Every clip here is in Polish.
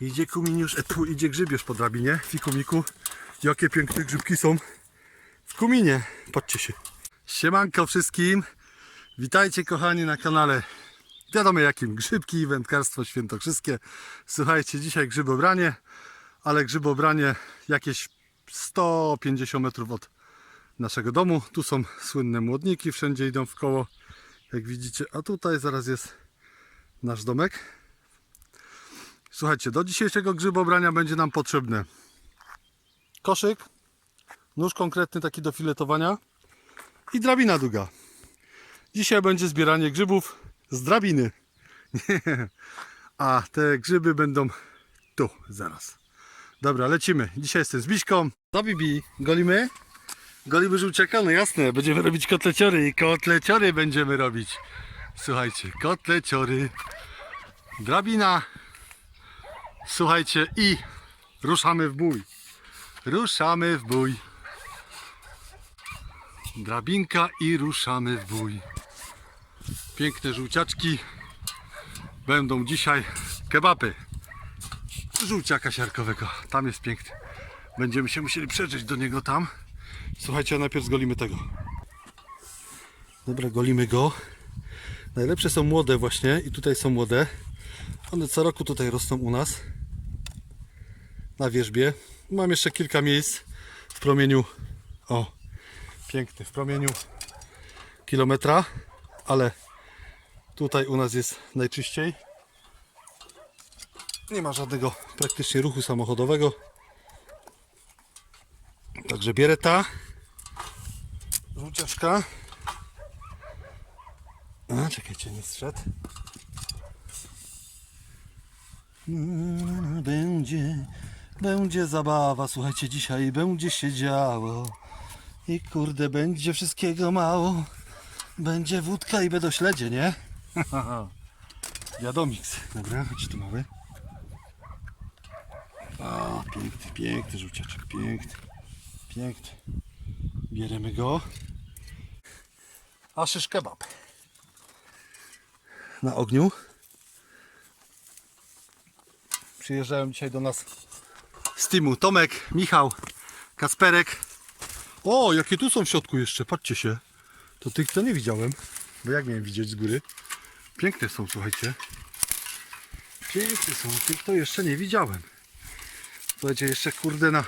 Idzie kuminiusz, e, tu idzie grzybiusz po drabinie, fikumiku. Jakie piękne grzybki są w kuminie. Patrzcie się. Siemanko wszystkim. Witajcie kochani na kanale wiadomo jakim. Grzybki, wędkarstwo świętokrzyskie. Słuchajcie, dzisiaj grzybobranie, ale grzybobranie jakieś 150 metrów od naszego domu. Tu są słynne młodniki, wszędzie idą w koło, jak widzicie. A tutaj zaraz jest nasz domek. Słuchajcie, do dzisiejszego grzybobrania będzie nam potrzebne koszyk, nóż konkretny taki do filetowania i drabina długa. Dzisiaj będzie zbieranie grzybów z drabiny. A te grzyby będą tu, zaraz. Dobra, lecimy. Dzisiaj jestem z Biśką. Co Bibi? Golimy? Golimy żółciaka? No jasne, będziemy robić kotleciory i kotleciory będziemy robić. Słuchajcie, kotleciory, drabina, słuchajcie i ruszamy w bój. Ruszamy w bój. Drabinka i ruszamy w bój. Piękne żółciaczki. Będą dzisiaj kebaby. Żółciaka siarkowego. Tam jest piękny. Będziemy się musieli przedrzeć do niego tam. Słuchajcie, a najpierw zgolimy tego. Dobra, golimy go. Najlepsze są młode właśnie i tutaj są młode. One co roku tutaj rosną u nas. Na wierzbie. Mam jeszcze kilka miejsc w promieniu. O, piękny. W promieniu kilometra, ale tutaj u nas jest najczyściej. Nie ma żadnego praktycznie ruchu samochodowego. Także bierę ta żółciaszka. A, czekajcie, nie zszedł. Będzie, będzie zabawa, słuchajcie, dzisiaj będzie się działo. I kurde, będzie wszystkiego mało. Będzie wódka i będą śledzie, nie? Wiadomix. Dobra, chodź tu mały. O, piękny, piękny żółciaczek, piękny. Piękny. Bierzemy go. A szysz kebab. Na ogniu. Przyjeżdżają dzisiaj do nas z teamu Tomek, Michał, Kasperek. O, jakie tu są w środku jeszcze, patrzcie się. To tych to nie widziałem, bo jak miałem widzieć z góry. Piękne są, słuchajcie. Piękne są, tych to jeszcze nie widziałem. Słuchajcie, jeszcze kurde na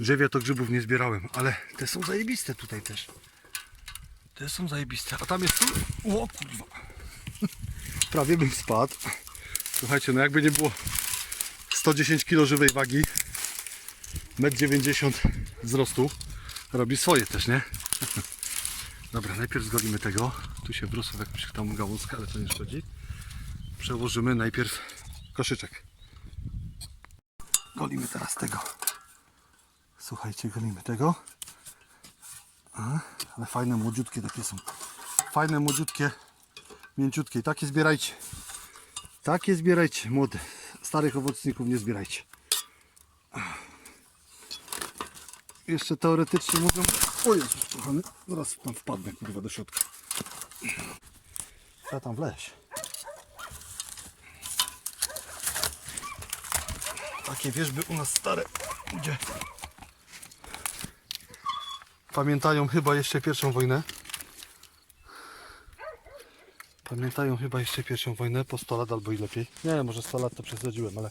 drzewie to grzybów nie zbierałem, ale te są zajebiste tutaj też. Te są zajebiste. A tam jest tu... O kurwa. Prawie bym spadł. Słuchajcie, no jakby nie było 110 kg żywej wagi, 1,90 m wzrostu, robi swoje też, nie? Dobra, najpierw zgolimy tego. Tu się wrósł w jakąś tam gałązkę, ale to nie szkodzi. Przełożymy najpierw koszyczek. Golimy teraz tego. Słuchajcie, golimy tego. A, ale fajne, młodziutkie takie są. Fajne, młodziutkie, mięciutkie. Takie zbierajcie. Takie zbierajcie, młode. Starych owocników nie zbierajcie. Jeszcze teoretycznie mówią... O Jezus, kochany, zaraz tam wpadnę, kurwa, do środka. Trzeba tam wleźć. Takie wierzby u nas stare, gdzie pamiętają chyba jeszcze pierwszą wojnę. Pamiętają chyba jeszcze pierwszą wojnę po 100 lat albo i lepiej. Nie, może 100 lat to przesadziłem, ale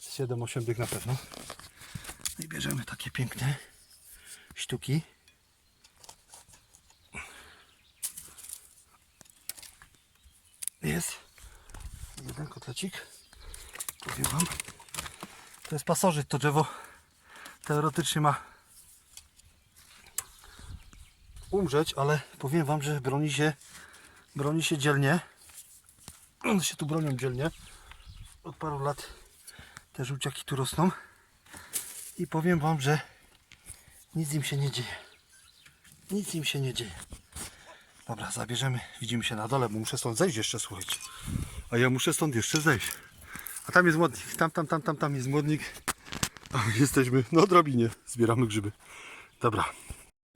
7-8 dych na pewno. No i bierzemy takie piękne sztuki. Jest jeden kotlecik. Powiem wam. To jest pasożyt, to drzewo teoretycznie ma umrzeć, ale powiem wam, że broni się broni się dzielnie. One się tu bronią dzielnie. Od paru lat te żółciaki tu rosną. I powiem wam, że nic im się nie dzieje. Nic im się nie dzieje. Dobra, zabierzemy. Widzimy się na dole, bo muszę stąd zejść jeszcze, słuchajcie. A ja muszę stąd jeszcze zejść. A tam jest młodnik. Tam, tam, tam, tam, tam jest młodnik. My jesteśmy na drabinie. Zbieramy grzyby. Dobra.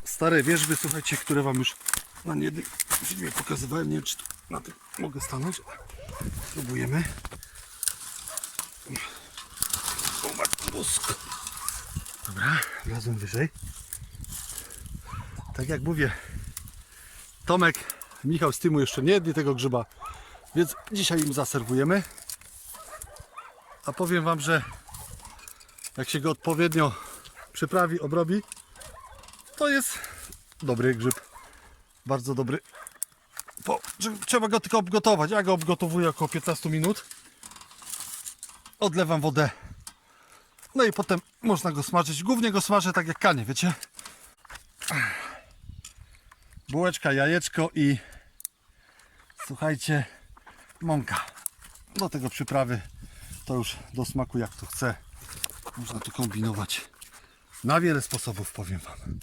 Stare wierzby, słuchajcie, które wam już na jednym filmie pokazywałem. Nie wiem, czy tu na tym mogę stanąć. Spróbujemy. Bosko. Dobra, wlazłem wyżej. Tak jak mówię, Tomek, Michał z Tymu jeszcze nie jedli tego grzyba, więc dzisiaj im zaserwujemy. A powiem Wam, że jak się go odpowiednio przyprawi, obrobi, to jest dobry grzyb. Bardzo dobry. Po, trzeba go tylko obgotować. Ja go obgotowuję około 15 minut. Odlewam wodę. No i potem można go smażyć. Głównie go smażę tak jak kanie, wiecie? Bułeczka, jajeczko i słuchajcie, mąka. Do tego przyprawy to już do smaku jak to chce. Można tu kombinować na wiele sposobów, powiem Wam.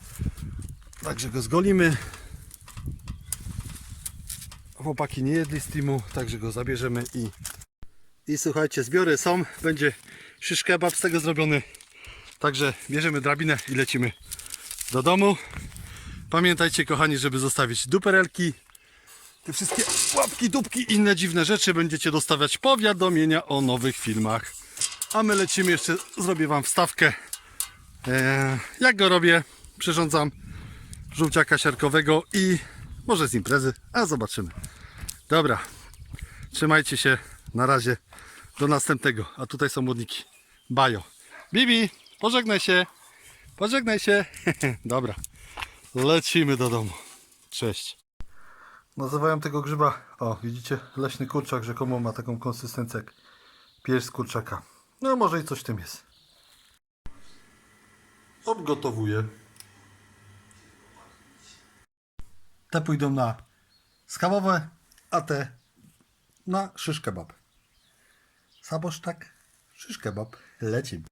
Także go zgolimy. Chłopaki nie jedli z teamu, także go zabierzemy i i słuchajcie, zbiory są, będzie shish kebab z tego zrobiony. Także bierzemy drabinę i lecimy do domu. Pamiętajcie kochani, żeby zostawić duperelki, te wszystkie łapki, dupki i inne dziwne rzeczy będziecie dostawiać powiadomienia o nowych filmach. A my lecimy jeszcze, zrobię wam wstawkę. Eee, jak go robię? Przyrządzam żółciaka siarkowego i może z imprezy, a zobaczymy. Dobra, trzymajcie się, na razie, do następnego. A tutaj są modniki. Bajo. Bibi, pożegnaj się. Pożegnaj się. Dobra, lecimy do domu. Cześć. Nazywają tego grzyba, o widzicie, leśny kurczak, rzekomo ma taką konsystencję jak pierś z kurczaka. No może i coś w tym jest. Obgotowuję. Te pójdą na skawowe, a te na szysz kebab. Saboż tak, szysz kebab, lecimy.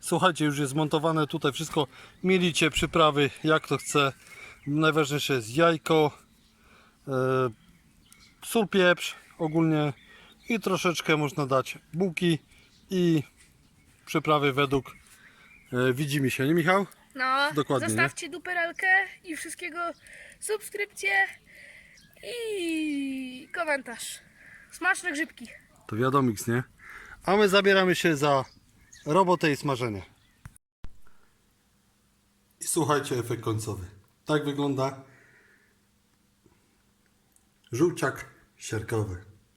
Słuchajcie, już jest zmontowane tutaj wszystko. Mielicie przyprawy, jak to chce. Najważniejsze jest jajko, e, sól, pieprz ogólnie i troszeczkę można dać bułki i przyprawy według e, widzimy się, nie Michał? No, Dokładnie, zostawcie duperelkę i wszystkiego subskrypcję i komentarz. Smaczne grzybki. To wiadomix, nie? A my zabieramy się za robotę i smażenie. I słuchajcie, efekt końcowy. Tak wygląda żółciak siarkowy.